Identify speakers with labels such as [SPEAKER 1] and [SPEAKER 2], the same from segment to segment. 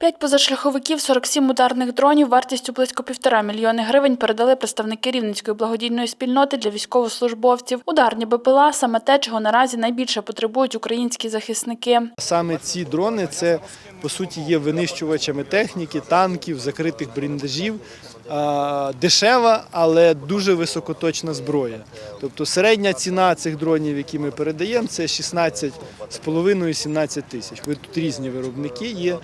[SPEAKER 1] П'ять позашляховиків, 47 ударних дронів вартістю близько півтора мільйони гривень передали представники Рівненської благодійної спільноти для військовослужбовців. Ударні БПЛА – саме те, чого наразі найбільше потребують українські захисники.
[SPEAKER 2] Саме ці дрони це по суті є винищувачами техніки, танків, закритих бліндажів. А, Дешева, але дуже високоточна зброя. Тобто середня ціна цих дронів, які ми передаємо, це 16,5-17 тисяч. Тут різні виробники є.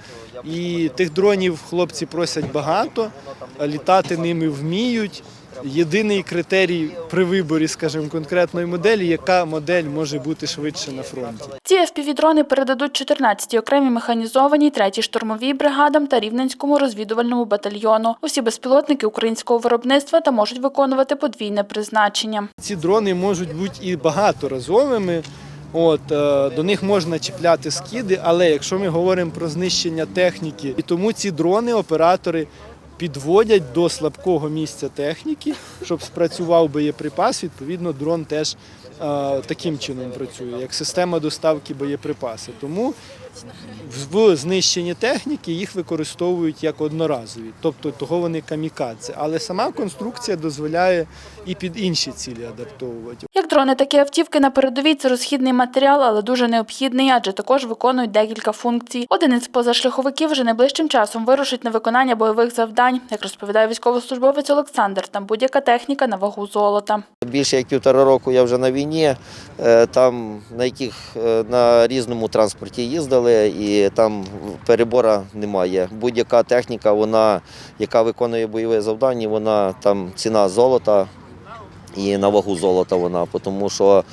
[SPEAKER 2] І тих дронів хлопці просять багато, літати ними вміють. Єдиний критерій при виборі, скажімо, конкретної моделі, яка модель може бути швидше на фронті.
[SPEAKER 1] Ці FPV-дрони передадуть 14-й окремій механізованій, 3-й штурмовій бригадам та Рівненському розвідувальному батальйону. Усі безпілотники українського виробництва та можуть виконувати подвійне призначення.
[SPEAKER 2] Ці дрони можуть бути і багаторазовими. От е, до них можна чіпляти скиди, але якщо ми говоримо про знищення техніки, і тому ці дрони оператори підводять до слабкого місця техніки, щоб спрацював боєприпас. Відповідно, дрон теж е, таким чином працює, як система доставки боєприпасів. Тому в- знищенні техніки їх використовують як одноразові, тобто того вони камікадзе. Але сама конструкція дозволяє і під інші цілі адаптовувати.
[SPEAKER 1] Як дрони, так і автівки на передовій – це розхідний матеріал, але дуже необхідний, адже також виконують декілька функцій. Один із позашляховиків вже найближчим часом вирушить на виконання бойових завдань. Як розповідає військовослужбовець Олександр, там будь-яка техніка на вагу золота.
[SPEAKER 3] Більше як півтора року я вже на війні, е, там на яких е, на різному транспорті їздили, і там перебора немає. Будь-яка техніка, вона, яка виконує бойове завдання, вона там ціна золота і на вагу золота вона, тому що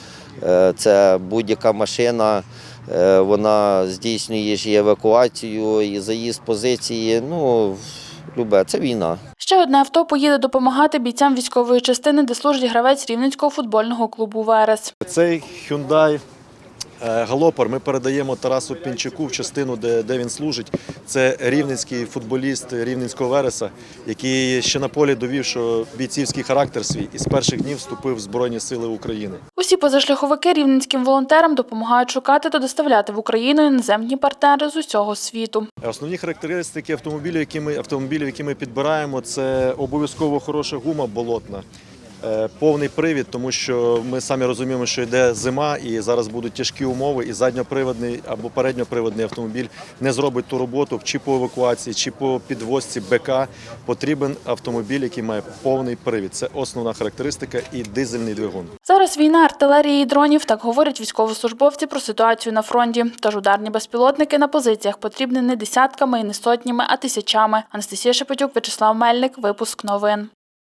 [SPEAKER 3] е, це будь-яка машина. Вона здійснює ж евакуацію, і заїзд позиції. Ну, любе, це війна.
[SPEAKER 1] Ще одне авто поїде допомагати бійцям військової частини, де служить гравець Рівненського футбольного клубу Верес.
[SPEAKER 4] Цей Hyundai Галопар ми передаємо Тарасу Пінчаку в частину, де, де він служить. Це рівненський футболіст Рівненського Вереса, який ще на полі довів, що бійцівський характер свій і з перших днів вступив в Збройні Сили України.
[SPEAKER 1] Усі позашляховики рівненським волонтерам допомагають шукати та доставляти в Україну іноземні партнери з усього світу.
[SPEAKER 4] Основні характеристики автомобілів, які ми, автомобілів, які ми підбираємо, це обов'язково хороша гума болотна. Е, Повний привід, тому що ми самі розуміємо, що йде зима і зараз будуть тяжкі умови, і задньоприводний або передньоприводний автомобіль не зробить ту роботу чи по евакуації, чи по підвозці БК. Потрібен автомобіль, який має повний привід. Це основна характеристика і дизельний двигун.
[SPEAKER 1] Зараз війна артилерії і дронів, так говорять військовослужбовці про ситуацію на фронті. Тож ударні безпілотники на позиціях потрібні не десятками і не сотнями, а тисячами. Анастасія Шепетюк, Вячеслав Мельник, випуск новин.